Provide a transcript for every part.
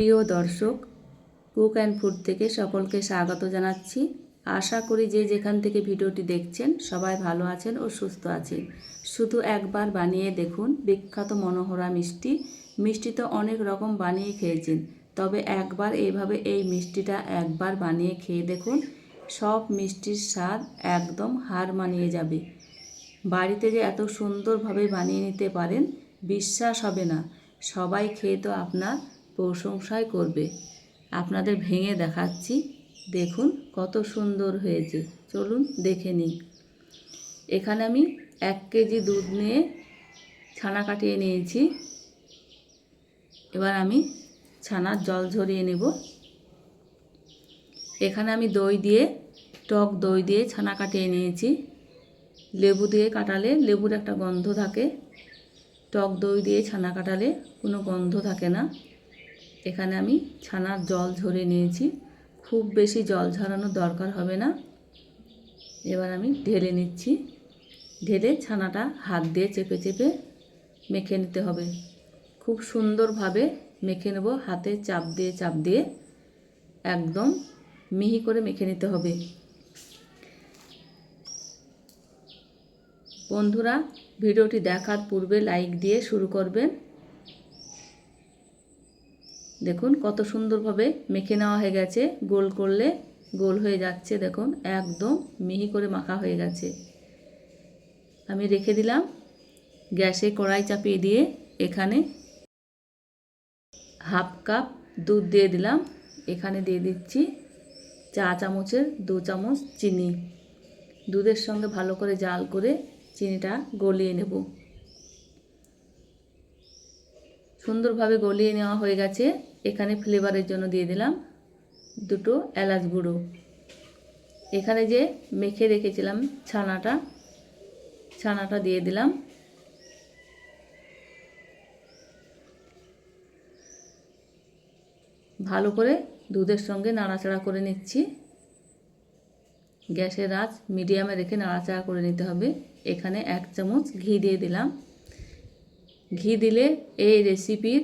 প্রিয় দর্শক, cook and food থেকে সকলকে স্বাগত জানাচ্ছি। আশা করি যে যেখান থেকে ভিডিওটি দেখছেন, সবাই ভালো আছেন ও সুস্থ আছেন। শুধু একবার বানিয়ে দেখুন, বিখ্যাত মনোহরা মিষ্টি। মিষ্টি তো অনেক রকম বানিয়ে খেয়েছেন, তবে একবার এইভাবে এই মিষ্টিটা একবার বানিয়ে খেয়ে দেখুন, সব মিষ্টির স্বাদ একদম হার মানিয়ে যাবে। বাড়িতে যে এত সুন্দরভাবে বানিয়ে নিতে পারেন, বিশ্বাস হবে না। সবাই খেয়ে তো আপনার প্রশংসাই করবে। আপনাদের ভেঙে দেখাচ্ছি। দেখুন কত সুন্দর হয়েছে। চলুন দেখে নিই। এখানে আমি এক কেজি দুধ নিয়ে ছানা কাটিয়ে নিয়েছি। এবার আমি ছানার জল ঝরিয়ে নেব। এখানে আমি দই দিয়ে, টক দই দিয়ে ছানা কাটিয়ে নিয়েছি। লেবু দিয়ে কাটালে লেবুর একটা গন্ধ থাকে। টক দই দিয়ে ছানা কাটালে কোনো গন্ধ থাকে না। এখানে আমি ছানার জল ঝরে নিয়েছি। খুব বেশি জল ঝরানোর দরকার হবে না। এবার আমি ঢেলে নিচ্ছি। ঢেলে ছানাটা হাত দিয়ে চেপে চেপে মেখে নিতে হবে। খুব সুন্দরভাবে মেখে নেব, হাতে চাপ দিয়ে চাপ দিয়ে। একদম মিহি করে মেখে নিতে হবে। বন্ধুরা, ভিডিওটি দেখার পূর্বে লাইক দিয়ে শুরু করবেন। দেখুন, কত সুন্দরভাবে মেখে নেওয়া হয়ে গেছে। গোল করলে গোল হয়ে যাচ্ছে, দেখুন, একদম মিহি করে মাখা হয়ে গেছে। আমি রেখে দিলাম গ্যাসে কড়াই চাপিয়ে দিয়ে এখানে হাফ কাপ দুধ দিয়ে দিলাম। এখানে দিয়ে দিচ্ছি চা চামচের দু চামচ চিনি। দুধের সঙ্গে ভালো করে জাল করে চিনিটা গলিয়ে নেব। সুন্দরভাবে গলিয়ে নেওয়া হয়ে গেছে। এখানে ফ্লেভারের জন্য দিয়ে দিলাম দুটো এলাচ গুঁড়ো। এখানে যে মেখে রেখেছিলাম ছানাটা ছানাটা দিয়ে দিলাম। ভালো করে দুধের সঙ্গে নাড়াচাড়া করে নিচ্ছি। গ্যাসের আঁচ মিডিয়ামে রেখে নাড়াচাড়া করে নিতে হবে। এখানে এক চামচ ঘি দিয়ে দিলাম। ঘি দিলে এই রেসিপির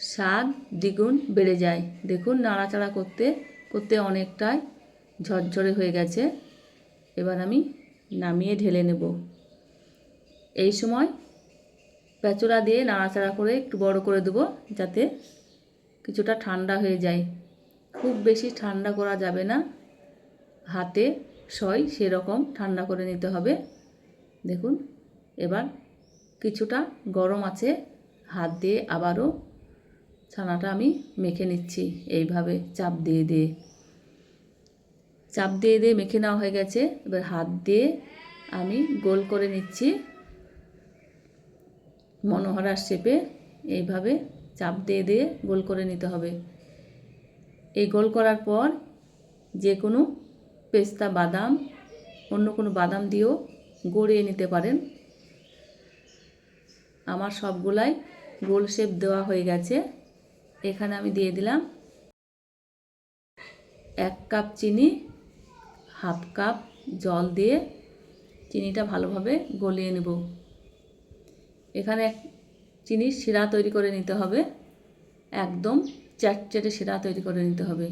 স্বাদ দ্বিগুণ বেড়ে যায়। দেখুন, নাড়াচাড়া করতে করতে অনেকটাই ঝরঝরে হয়ে গেছে। এবার আমি নামিয়ে ঢেলে নেব। এই সময় প্যাচুরা দিয়ে নাড়াচাড়া করে একটু বড় করে দেবো যাতে কিছুটা ঠান্ডা হয়ে যায়। খুব বেশি ঠান্ডা করা যাবে না। হাতে সয় সেরকম ঠান্ডা করে নিতে হবে। দেখুন, এবার কিছুটা গরম আছে। হাত দিয়ে আবারও ছানাটা আমি মেখে নিচ্ছি। এইভাবে চাপ দিয়ে দিয়ে। চাপ দিয়ে দিয়ে মেখে নেওয়া হয়ে গেছে। এবার হাত দিয়ে আমি গোল করে নিচ্ছি। মনোহরার শেপে এইভাবে চাপ দিয়ে দিয়ে গোল করে নিতে হবে। এই গোল করার পর যে কোনো পেস্তা, বাদাম, অন্য কোনো বাদাম দিয়েও গড়িয়ে নিতে পারেন। আমার সবগুলাই গোল শেপ দেওয়া হয়ে গেছে। এখানে আমি দিয়ে দিলাম এক কাপ চিনি, হাফ কাপ জল দিয়ে চিনিটা ভালোভাবে গলিয়ে নেব। এখানে চিনির শিরা তৈরি করে নিতে হবে, একদম চ্যাটচ্যাটে শিরা তৈরি করে নিতে হবে।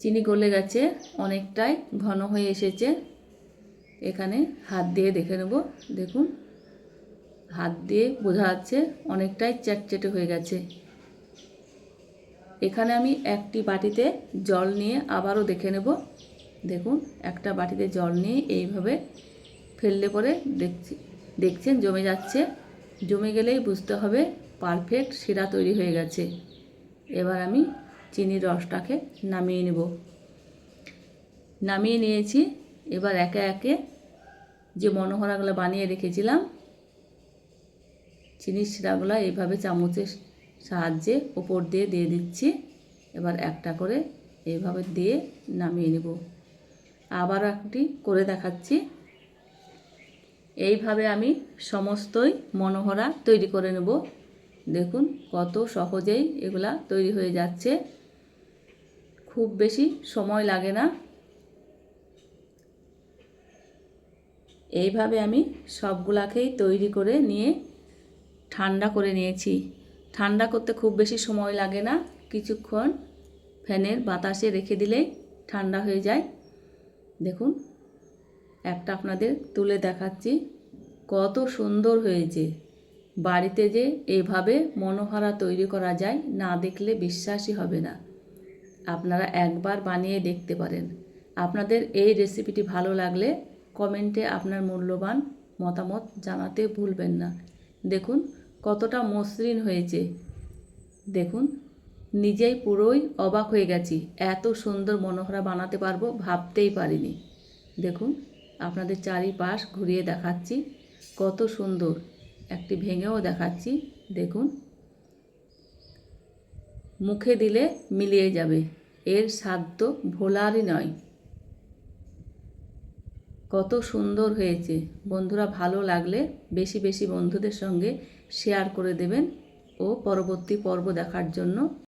চিনি গলে গেছে, অনেকটাই ঘন হয়ে এসেছে। এখানে হাত দিয়ে দেখে নেব, দেখুন। হাত দিয়ে বোঝা যাচ্ছে অনেকটাই চ্যাটচ্যাটে হয়ে গেছে। এখানে আমি একটি বাটিতে জল নিয়ে আবারও দেখে নেব। দেখুন, একটা বাটিতে জল নিয়ে এইভাবে ফেললে পরে দেখছি, দেখছেন, জমে যাচ্ছে। জমে গেলেই বুঝতে হবে পারফেক্ট শিরা তৈরি হয়ে গেছে। এবার আমি চিনির রসটাকে নামিয়ে নেব। নামিয়ে নিয়েছি। এবার একে একে যে মনোহরাগুলো বানিয়ে রেখেছিলাম, চিনির শিরাগুলো এইভাবে চামচের সাহায্যে ওপর দিয়ে দিয়ে দিচ্ছি। এবার একটা করে এইভাবে দিয়ে নামিয়ে নেব। আবার একটি করে দেখাচ্ছি। এইভাবে আমি সমস্তই মনোহরা তৈরি করে নেব। দেখুন কত সহজেই এগুলা তৈরি হয়ে যাচ্ছে। খুব বেশি সময় লাগে না। এইভাবে আমি সবগুলাকেই তৈরি করে নিয়ে ঠান্ডা করে নিয়েছি। ঠান্ডা করতে খুব বেশি সময় লাগে না। কিছুক্ষণ ফ্যানের বাতাসে রেখে দিলেই ঠান্ডা হয়ে যায়। দেখুন একটা আপনাদের তুলে দেখাচ্ছি। কত সুন্দর হয়েছে। বাড়িতে যে এভাবে মনোহারা তৈরি করা যায়, না দেখলে বিশ্বাসই হবে না। আপনারা একবার বানিয়ে দেখতে পারেন। আপনাদের এই রেসিপিটি ভালো লাগলে কমেন্টে আপনার মূল্যবান মতামত জানাতে ভুলবেন না। দেখুন কতটা মসৃণ হয়েছে। দেখুন, নিজেই পুরোই অবাক হয়ে গেছি। এত সুন্দর মনোহরা বানাতে পারব ভাবতেই পারিনি। দেখুন, আপনাদের চারিপাশ ঘুরিয়ে দেখাচ্ছি। কত সুন্দর। একটি ভেঙেও দেখাচ্ছি। দেখুন, মুখে দিলে মিলিয়ে যাবে। এর স্বাদ তো ভোলারই নয়। কত সুন্দর হয়েছে। বন্ধুরা, ভালো লাগলে বেশি বেশি বন্ধুদের সঙ্গে শেয়ার করে দেবেন ও পরবর্তী পর্ব দেখার জন্য